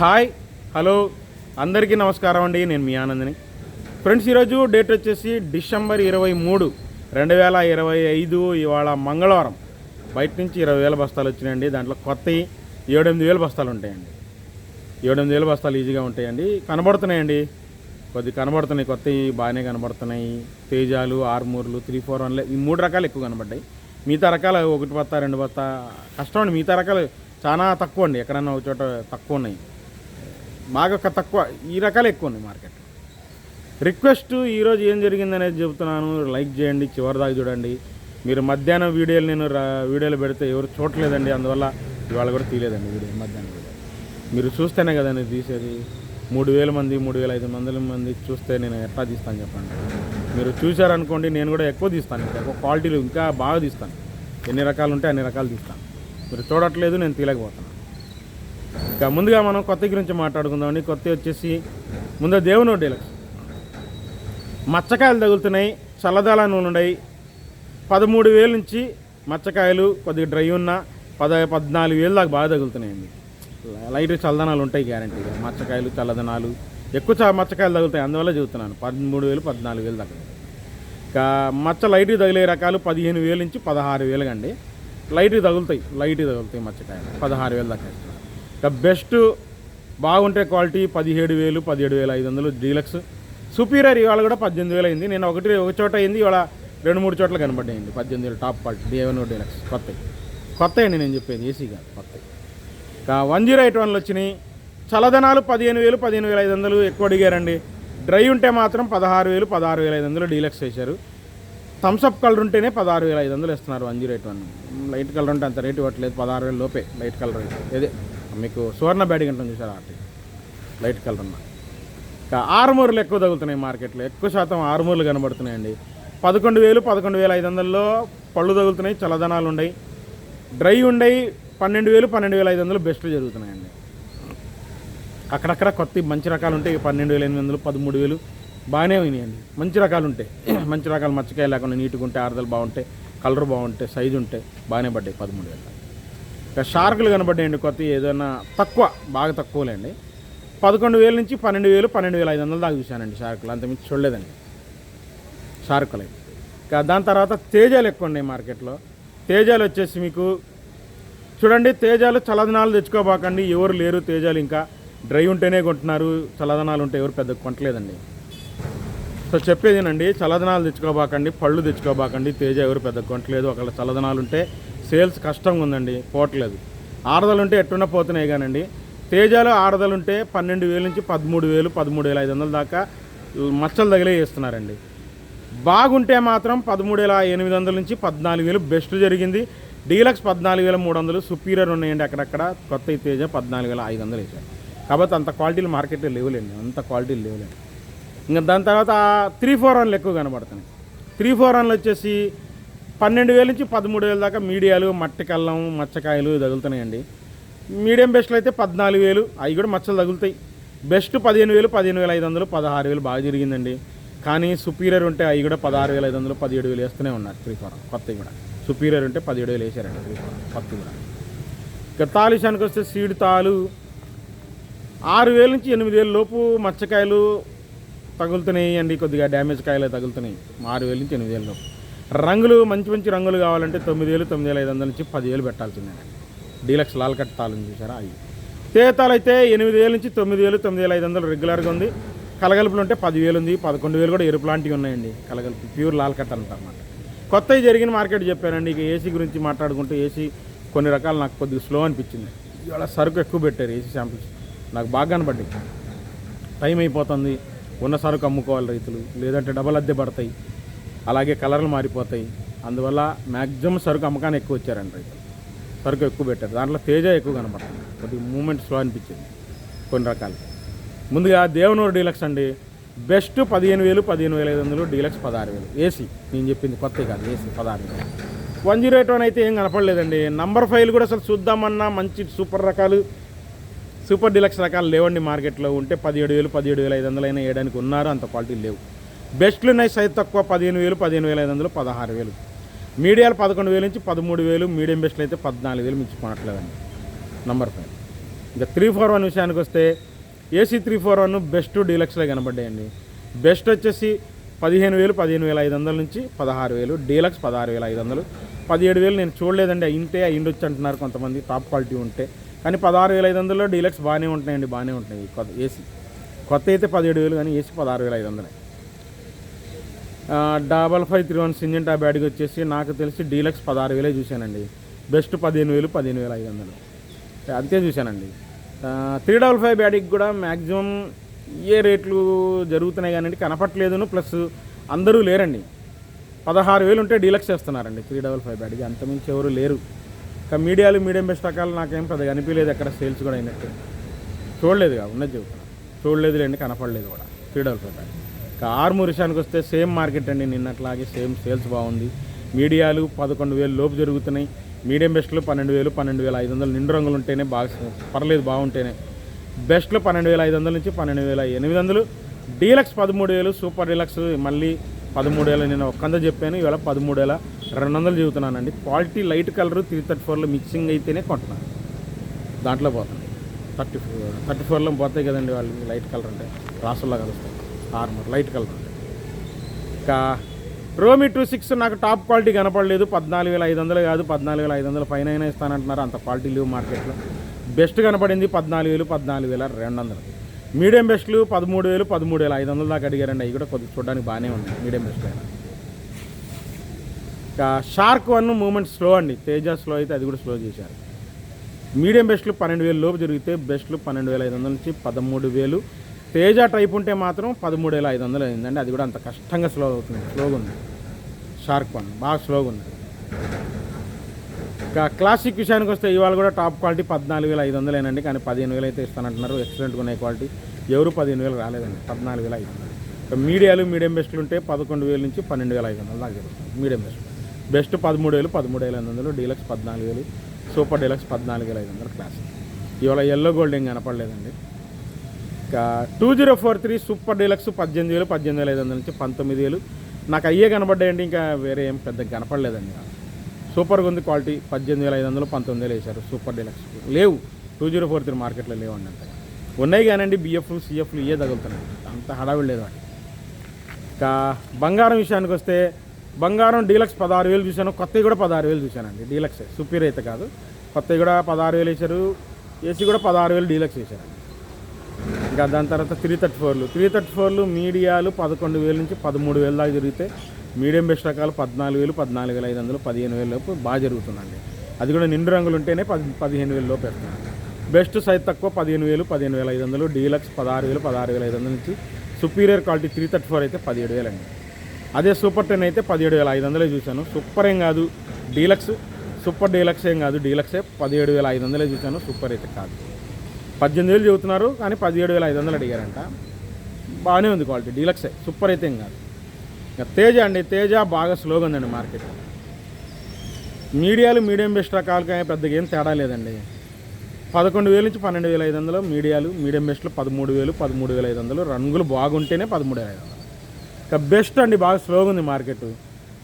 Hi hello అందరికీ నమస్కారం అండి నేను మీ ఆనందని. ఫ్రెండ్స్ ఈరోజు డేట్ వచ్చేసి డిసెంబర్ ఇరవై మూడు రెండు వేల ఇరవై ఐదు ఇవాళ మంగళవారం. బయట నుంచి ఇరవై వేల బస్తాలు వచ్చినాయండి దాంట్లో కొత్తవి ఏడెనిమిది వేల బస్తాలు ఉంటాయండి. ఏడెనిమిది వేల బస్తాలు ఈజీగా ఉంటాయండి కనబడుతున్నాయండి. కొద్ది కనబడుతున్నాయి కొత్తవి బాగానే కనబడుతున్నాయి. తేజాలు ఆర్మూర్లు త్రీ ఫోర్ వన్లే ఈ మూడు రకాలు ఎక్కువ కనబడ్డాయి. మిగతా రకాలు ఒకటి బత్త రెండు బత్త కష్టం అండి. మిగతా రకాలు చాలా తక్కువ అండి ఎక్కడన్నా ఒక చోట తక్కువ ఉన్నాయి. బాగా తక్కువ ఈ రకాలు ఎక్కువ ఉన్నాయి మార్కెట్ రిక్వెస్ట్ ఈరోజు ఏం జరిగిందనేది చెబుతున్నాను. లైక్ చేయండి చివరి దాకా చూడండి. మీరు మధ్యాహ్నం వీడియోలు నేను వీడియోలు పెడితే ఎవరు చూడలేదండి అందువల్ల ఇవాళ కూడా తీయలేదండి వీడియో మధ్యాహ్నం వీడియో. మీరు చూస్తేనే కదండి తీసేది. మూడు వేల మంది మూడు వేల ఐదు వందల మంది చూస్తే నేను ఎట్లా తీస్తాను చెప్పండి. మీరు చూశారనుకోండి నేను కూడా ఎక్కువ తీస్తాను. ఇంకా ఎక్కువ క్వాలిటీలు ఇంకా బాగా తీస్తాను. ఎన్ని రకాలు ఉంటే అన్ని రకాలు తీస్తాను. మీరు చూడట్లేదు నేను తీయలేకపోతాను ఇంకా ముందుగా మనం కొత్త గురించి మాట్లాడుకుందామండి కొత్త వచ్చేసి ముందు దేవుని డీలక్స్. మచ్చకాయలు తగులుతున్నాయి చల్లదాల నూనె ఉన్నాయి పదమూడు వేల నుంచి మచ్చకాయలు కొద్దిగా డ్రై ఉన్న పద పద్నాలుగు వేలు దాకా బాగా తగులుతున్నాయండి లైట్ చల్లదనాలు ఉంటాయి గ్యారంటీగా. మచ్చకాయలు చల్లదనాలు ఎక్కువ చ మచ్చకాయలు తగులుతాయి. అందువల్ల చెబుతున్నాను పదమూడు వేలు పద్నాలుగు వేలు దాకా. ఇంకా మచ్చ లైట్ తగిలే రకాలు పదిహేను వేలు నుంచి పదహారు వేలు అండి. లైట్ తగులుతాయి లైట్ తగులుతాయి మచ్చకాయలు పదహారు వేలు దాకా. ద బెస్ట్ బాగుంటే క్వాలిటీ పదిహేడు వేలు పదిహేడు వేల ఐదు వందలు డీలక్స్. సుపీరియర్ ఇవాళ కూడా పద్దెనిమిది వేలు అయింది. నేను ఒకటి ఒక చోట అయింది. ఇవాళ రెండు మూడు చోట్ల కనబడ్డాయండి. పద్దెనిమిది వేలు టాప్ క్వాలిటీ. డిఎవెన్ డీలక్స్. కొత్త. కొత్త అండి నేను చెప్పేది. ఏసీ కాదు కొత్త. వన్ జీరో ఎయిట్ వన్లు వచ్చినాయి. చల్లదనాలు పదిహేను వేలు పదిహేను వేల ఐదు వందలు ఎక్కువ అడిగారండి. డ్రై ఉంటే మాత్రం పదహారు వేలు పదహారు వేల ఐదు వందలు డీలక్స్ వేశారు. థమ్స్అప్ కలర్ ఉంటేనే పదహారు వేల ఐదు వందలు ఇస్తున్నారు one zero eight one. Light colour ఉంటే అంత రేటు ఇవ్వట్లేదు. పదహారు వేల లోపే లైట్ కలర్ ఇదే మీకు సువర్ణ బ్యాడింగ్ ఉంటుంది చూసారా? ఆర్టీ లైట్ కలర్ ఉన్న ఇంకా ఆరుమూరలు ఎక్కువ తగులుతున్నాయి మార్కెట్లో. ఎక్కువ శాతం ఆరుమూరలు కనబడుతున్నాయండి. పదకొండు వేలు పదకొండు వేల ఐదు వందల్లో పళ్ళు తగులుతున్నాయి చల్లదనాలు ఉన్నాయి. డ్రై ఉండయి పన్నెండు వేలు పన్నెండు వేల ఐదు వందలు బెస్ట్ జరుగుతున్నాయండి. అక్కడక్కడ కొత్త మంచి రకాలు ఉంటాయి పన్నెండు వేల ఎనిమిది వందలు పదమూడు వేలు బాగానే ఉన్నాయండి మంచి రకాలు ఉంటాయి మంచి రకాలు మచ్చకాయ లేకుండా నీట్గా ఉంటే ఆరుదలు బాగుంటాయి కలర్ బాగుంటాయి సైజు ఉంటాయి బాగానే పడ్డాయి పదమూడు వేలు. షార్కులు కనబడ్డాయండి కొత్త ఏదైనా తక్కువ బాగా తక్కువలేండి. పదకొండు వేల నుంచి పన్నెండు వేలు పన్నెండు వేల ఐదు వందలు దాకా చూశానండి షార్కులు. అంతమించి చూడలేదండి. షార్కులు ఇంకా దాని తర్వాత తేజాలు ఎక్కువ ఉన్నాయి మార్కెట్లో. తేజాలు వచ్చేసి మీకు చూడండి తేజాలు చల్లదనాలు తెచ్చుకోబాకండి. ఎవరు లేరు తేజాలు ఇంకా. డ్రై ఉంటేనే కొంటున్నారు చల్లదనాలు ఉంటే ఎవరు పెద్ద కొంటలేదండి. సో చెప్పేదేనండి చల్లదనాలు తెచ్చుకోబాకండి పళ్ళు తెచ్చుకోబాకండి తేజ ఎవరు పెద్ద కొంటలేదు. ఒకవేళ చల్లదనాలు ఉంటే సేల్స్ కష్టంగా ఉందండి పోవట్లేదు. ఆడదలు ఉంటే ఎట్టున్నా పోతున్నాయి కానండి. తేజాలు ఆడదలు ఉంటే పన్నెండు వేల నుంచి పదమూడు వేలు పదమూడు వేల ఐదు వందల దాకా మచ్చలు తగిలే చేస్తున్నారండి. బాగుంటే మాత్రం పదమూడు వేల ఎనిమిది వందల నుంచి పద్నాలుగు వేలు బెస్ట్ జరిగింది. డీలక్స్ పద్నాలుగు వేల మూడు వందలు సుపీరియర్ ఉన్నాయండి అక్కడక్కడ. కొత్త తేజ పద్నాలుగు వేల ఐదు వందలు వేసారు కాబట్టి అంత క్వాలిటీలు మార్కెట్లో లేవులేండి అంత క్వాలిటీలు లేవులేండి. ఇంకా దాని తర్వాత త్రీ ఫోర్ వన్లు ఎక్కువ కనబడుతున్నాయి. త్రీ ఫోర్ వన్లు వచ్చేసి పన్నెండు వేల నుంచి పదమూడు వేల దాకా మీడియాలు మట్టి కల్లం మచ్చకాయలు తగులుతున్నాయండి. మీడియం బెస్ట్లు అయితే పద్నాలుగు వేలు అవి కూడా మచ్చలు తగులుతాయి. బెస్ట్ పదిహేను వేలు పదిహేను వేల ఐదు వందలు పదహారు వేలు బాగా జరిగిందండి. కానీ సుపీరియర్ ఉంటే అవి కూడా పదహారు వేల ఐదు వందలు పదిహేడు వేలు వేస్తూనే ఉన్నారు త్రీ ఫోర్ కొత్తవి కూడా. సుపీరియర్ ఉంటే పదిహేడు వేలు వేసారండి త్రీ ఫోర్ కొత్తవి కూడా. ఇక తాలు విషయానికి వస్తే సీడ్ తాలు. ఆరు వేల నుంచి ఎనిమిది వేల లోపు మచ్చకాయలు తగులుతున్నాయి అండి కొద్దిగా డ్యామేజ్ కాయలు తగులుతున్నాయి. ఆరు వేల నుంచి ఎనిమిది వేల లోపు. రంగులు మంచి మంచి రంగులు కావాలంటే తొమ్మిది వేలు తొమ్మిది వేల ఐదు వందల నుంచి పదివేలు పెట్టాల్సిందే. డీలక్స్ లాల్ కట్ తాళం చూసారా? అవి తేతాలు అయితే ఎనిమిది వేల నుంచి తొమ్మిది వేలు తొమ్మిది వేల ఐదు వందలు రెగ్యులర్గా ఉంది. కలగలుపులు ఉంటే పదివేలు ఉంది పదకొండు వేలు కూడా ఎరుపు లాంటివి ఉన్నాయండి. కలగలుపు ప్యూర్ లాల్ కట్ అంటారన్నమాట. కొత్తవి జరిగిన మార్కెట్ చెప్పానండి ఇక ఏసీ గురించి మాట్లాడుకుంటే ఏసీ కొన్ని రకాలు నాకు కొద్దిగా స్లో అనిపించింది. ఇవాళ సరుకు ఎక్కువ పెట్టారు ఏసీ శాంపిల్స్. నాకు బాగా కనబడ్డాయి. టైం అయిపోతుంది ఉన్న సరుకు అమ్ముకోవాలి రైతులు. లేదంటే డబల్ అద్దె పడతాయి. అలాగే కలర్లు మారిపోతాయి. అందువల్ల మ్యాక్సిమం సరుకు అమ్మకాన్ని ఎక్కువ వచ్చారండి. రైతులు సరుకు ఎక్కువ పెట్టారు. దాంట్లో తేజ ఎక్కువ కనపడుతుంది కొద్దిగా మూమెంట్ స్లో అనిపించింది. కొన్ని రకాలు. ముందుగా దేవనూరు డీలక్స్ అండి. బెస్ట్ పదిహేను వేలు పదిహేను వేల ఐదు వందలు డీలక్స్ పదహారు వేలు. ఏసీ. నేను చెప్పింది కొత్త కాదు. ఏసీ పదహారు వేలు. వన్ జీరో ఎయిట్ వన్ అయితే ఏం కనపడలేదండి. నంబర్ ఫైల్ కూడా అసలు చూద్దామన్నా మంచి సూపర్ రకాలు సూపర్ డీలక్స్ రకాలు లేవండి మార్కెట్లో. ఉంటే పదిహేడు వేలు పదిహేడు వేల ఐదు వందలు అయినా వేయడానికి ఉన్నారు. అంత క్వాలిటీ లేవు. బెస్ట్లు ఉన్నాయి సైజ్ తక్కువ పదిహేను వేలు పదిహేను వేల ఐదు వందలు పదహారు వేలు. మీడియాలు పదకొండు వేలు నుంచి పదమూడు వేలు మీడియం బెస్ట్లు అయితే పద్నాలుగు వేలు మించిపోనట్లేదండి నంబర్ ఫైవ్ ఇంకా త్రీ ఫోర్ వన్ విషయానికి వస్తే AC three four one best డీలక్స్లో కనబడ్డాయండి. బెస్ట్ వచ్చేసి పదిహేను వేలు పదిహేను వేల ఐదు వందల నుంచి పదహారు వేలు. డీలక్స్ పదహారు వేల ఐదు వందలు. పదిహేడు వేలు నేను చూడలేదండి అయింటే అయిండొచ్చు అంటున్నారు కొంతమంది టాప్ క్వాలిటీ ఉంటే. కానీ పదహారు వేల ఐదు వందల్లో డీలక్స్ బాగానే ఉంటున్నాయండి బాగానే ఉంటున్నాయి కొత్త ఏసీ కొత్త అయితే పదిహేడు వేలు కానీ ఏసీ పదహారు వేల ఐదు వందలే. Double five three one Syngenta బ్యాడ్కి వచ్చేసి నాకు తెలిసి డీలక్స్ పదహారు వేలే చూశానండి. బెస్ట్ పదిహేను వేలు పదిహేను వేల ఐదు వందలు. అంతే చూశానండి. త్రీ డబల్ ఫైవ్ బ్యాడ్కి కూడా మ్యాక్సిమం ఏ రేట్లు జరుగుతున్నాయి కానీ కనపట్లేదును. ప్లస్ అందరూ లేరండి. పదహారు వేలు ఉంటే డీలక్స్ చేస్తున్నారండి త్రీ డబల్ ఫైవ్ బ్యాడ్కి అంతమించి ఎవరు లేరు. ఇంకా మీడియాలు మీడియం బెస్ట్ రకాలు నాకేం పెద్దగా అనిపించలేదు ఎక్కడ సేల్స్ కూడా అయినట్టు. చూడలేదుగా ఉన్నది చెబుతాను చూడలేదు లేండి కనపడలేదు కూడా త్రీ డబల్ ఫైవ్ బ్యాగ్ ఇంకా ఆర్మూర్ విషయానికి వస్తే సేమ్ మార్కెట్ అండి. నిన్నట్లాగే సేమ్ సేల్స్ బాగుంది. మీడియాలు పదకొండు వేలు లోపు జరుగుతున్నాయి. మీడియం బెస్ట్లో పన్నెండు వేలు పన్నెండు వేల ఐదు వందలు నిండు రంగులు ఉంటేనే బాగా పర్లేదు బాగుంటేనే. బెస్ట్లో పన్నెండు వేల ఐదు వందల నుంచి పన్నెండు వేల ఎనిమిది వందలు. డీలక్స్ పదమూడు వేలు సూపర్ డీలక్స్ మళ్ళీ పదమూడు వేల నేను ఒక్కంద చెప్పాను. ఇవాళ పదమూడు వేల రెండు వందలు చెబుతున్నానండి. Quality light colour three thirty ఫోర్లో మిక్సింగ్ అయితేనే కొంటున్నాను. దాంట్లో పోతుంది థర్టీ ఫోర్ థర్టీ ఫోర్లో పోతాయి కదండి వాళ్ళు లైట్ కలర్ అంటే. రాసుల్లా కలుస్తాయి. ఆర్మర్ లైట్ కలర్ ఇంకా రోమి టూ సిక్స్ నాకు టాప్ క్వాలిటీ కనపడలేదు. పద్నాలుగు వేల ఐదు వందలు కాదు పద్నాలుగు వేల ఐదు వందల పైన అయినా ఇస్తానంటున్నారు. అంత క్వాలిటీ లేవు మార్కెట్లో. బెస్ట్ కనపడింది పద్నాలుగు వేలు పద్నాలుగు వేల రెండు వందలు. మీడియం బెస్ట్లు పదమూడు వేలు పదమూడు వేల ఐదు వందల దాకా అడిగారండి. అవి కూడా కొద్దిగా చూడడానికి బాగానే ఉన్నాయి మీడియం బెస్ట్ అయినా. ఇంకా షార్క్ వన్ మూమెంట్ స్లో అండి. తేజ స్లో అయితే అది కూడా స్లో చేశారు. మీడియం బెస్ట్లు పన్నెండు వేలు లోపు జరిగితే బెస్ట్లు పన్నెండు వేల ఐదు వందల నుంచి పదమూడు వేలు తేజ టైప్ ఉంటే మాత్రం పదమూడు వేల ఐదు వందలు అయిందండి. అది కూడా అంత కష్టంగా స్లో అవుతుంది. స్లోగా ఉంది. Shark one. బాగా స్లోగా ఉంది. ఇంకా క్లాసిక్ విషయానికి వస్తే ఇవాళ కూడా టాప్ క్వాలిటీ పద్నాలుగు వేల ఐదు వందలేనండి కానీ పదిహేను వేలు అయితే ఇస్తానంటున్నారు ఎక్సలెంట్గా ఉన్నాయి క్వాలిటీ. ఎవరు పదిహేను వేలు రాలేదండి. పద్నాలుగు వేల ఐదు వందలు. ఇంకా మీడియాలు మీడియం బెస్ట్లు ఉంటే పదకొండు వేల నుంచి పన్నెండు వేల ఐదు వందలు దాకా జరుగుతుంది మీడియం బెస్ట్. బెస్ట్ పదమూడు వేలు పదమూడు వేల ఐదు వందలు. డీలక్స్ పద్నాలుగు వేలు. సూపర్ డీలక్స్ పద్నాలుగు వేల ఐదు వందలు. క్లాస్ ఇవాళ ఎల్లో గోల్డ్ ఏం కనపడలేదండి. ఇంకా two zero four three super deluxe పద్దెనిమిది వేలు పద్దెనిమిది వేల ఐదు వందల నుంచి పంతొమ్మిది వేలు. నాకు అయ్యే కనబడ్డాయండి ఇంకా వేరే ఏం పెద్దగా కనపడలేదండి. సూపర్గా ఉంది క్వాలిటీ పద్దెనిమిది వేల ఐదు వందలు పంతొమ్మిది వేలు వేశారు సూపర్ డీలక్స్. లేవు టూ జీరో ఫోర్ త్రీ మార్కెట్లో లేవండి అంతగా. ఉన్నాయి కానండి బిఎఫ్లు సిఎఫ్లు ఇవే తగులుతున్నాయి. అంత హడావిడి లేదు వాటి ఇంకా బంగారం విషయానికి వస్తే బంగారం డీలక్స్ పదహారు వేలు చూశాను కొత్తవి కూడా పదహారు వేలు చూశానండి డీలక్స్. సుపీరియర్ అయితే కాదు. కొత్తవి కూడా పదహారు వేలు వేశారు ఏసీ కూడా పదహారు వేలు డీలక్స్ వేశారండి. దాని తర్వాత త్రీ థర్టీ ఫోర్లు త్రీ థర్టీ ఫోర్లు మీడియాలు పదకొండు వేల నుంచి పదమూడు వేల దాకా జరిగితే మీడియం బెస్ట్ రకాలు పద్నాలుగు వేలు పద్నాలుగు వేల ఐదు వందలు పదిహేను వేల లోపు బాగా జరుగుతుందండి. అది కూడా నిండు రంగులు ఉంటేనే పది పదిహేను వేల లోపు పెడుతున్నాను బెస్ట్ సైజ్ తక్కువ పదిహేను వేలు పదిహేను వేల ఐదు వందలు డీలక్స్ పదహారు వేలు పదహారు వేల ఐదు వందల నుంచి superior quality three thirty four అయితే పదిహేడు వేలు అండి అదే సూపర్ టెన్ అయితే పదిహేడు వేల ఐదు వందలే చూశాను. సూపర్ ఏం కాదు డీలక్స్ సూపర్ డీలక్స్ ఏం కాదు డీలక్సే పదిహేడు వేల ఐదు వందలే చూశాను. సూపర్ అయితే కాదు. పద్దెనిమిది వేలు చెబుతున్నారు కానీ పదిహేడు వేల ఐదు వందలు అడిగారంట. బాగానే ఉంది క్వాలిటీ డీలక్సే సూపర్ అయితే ఏం కాదు. ఇంకా తేజ అండి తేజ బాగా స్లోగా ఉందండి మార్కెట్. మీడియాలు మీడియం బెస్ట్ రకాలుగా పెద్దగా ఏం తేడా లేదండి. పదకొండు వేల నుంచి పన్నెండు వేల ఐదు వందలు మీడియాలు మీడియం బెస్ట్లు పదమూడు వేలు పదమూడు వేల ఐదు వందలు రంగులు బాగుంటేనే పదమూడు వేల ఐదు వందలు. ఇంకా బెస్ట్ అండి బాగా స్లోగా ఉంది మార్కెట్.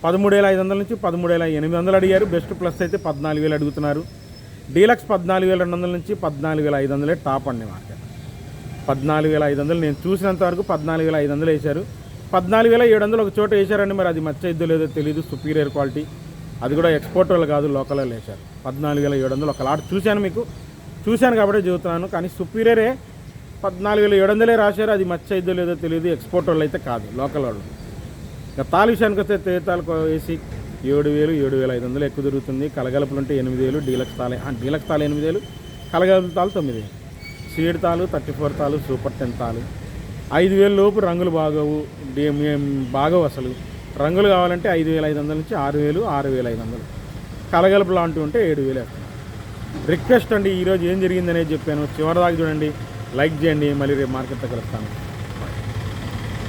పదమూడు వేల ఐదు వందల నుంచి పదమూడు వేల ఎనిమిది వందలు అడిగారు బెస్ట్ ప్లస్ అయితే పద్నాలుగు వేలు అడుగుతున్నారు. డీలక్స్ పద్నాలుగు వేల రెండు వందల నుంచి పద్నాలుగు వేల ఐదు వందలే టాప్ అండి మార్కెట్. పద్నాలుగు వేల ఐదు వందలు నేను చూసినంత వరకు పద్నాలుగు వేల ఐదు వందలు వేశారు. పద్నాలుగు వేల ఏడు వందలు ఒక చోట వేశారండి మరి అది మచ్చ ఇద్దో లేదో తెలియదు సుపీరియర్ క్వాలిటీ అది కూడా ఎక్స్పోర్ట్ వాళ్ళు కాదు లోకల్ వాళ్ళు వేశారు. పద్నాలుగు వేల ఏడు వందలు ఒక లాట్ చూశాను మీకు చూశాను కాబట్టి చెబుతున్నాను కానీ సుపీరియరే పద్నాలుగు వేల ఏడు వందలే రాశారు అది మచ్చ ఇద్దో లేదో తెలియదు ఎక్స్పోర్ట్ వాళ్ళు అయితే కాదు లోకల్ వాళ్ళు. ఇంకా తాలు విషయానికి వస్తే తేతాలు వేసి ఏడు వేలు ఏడు వేల ఐదు వందలు ఎక్కువ దొరుకుతుంది. కలగలుపులు ఉంటే ఎనిమిది వేలు డీలక్స్ తాలే డీలక్స్ తాలు ఎనిమిది వేలు. కలగలుపు తాలు తొమ్మిది వేలు. సీడ్ తాలు థర్టీ ఫోర్ తాలు సూపర్ టెన్ తాలు ఐదు వేల లోపు రంగులు బాగోవు. బాగోవు అసలు. రంగులు కావాలంటే ఐదు వేల ఐదు వందల నుంచి ఆరు వేలు ఆరు వేల ఐదు వందలు. కలగలుపు లాంటివి ఉంటే ఏడు వేలు రిక్వెస్ట్ అండి ఈరోజు ఏం జరిగిందనేది చెప్పాను. చివరిదాకా చూడండి లైక్ చేయండి. మళ్ళీ రేపు మార్కెట్లో కలుస్తాను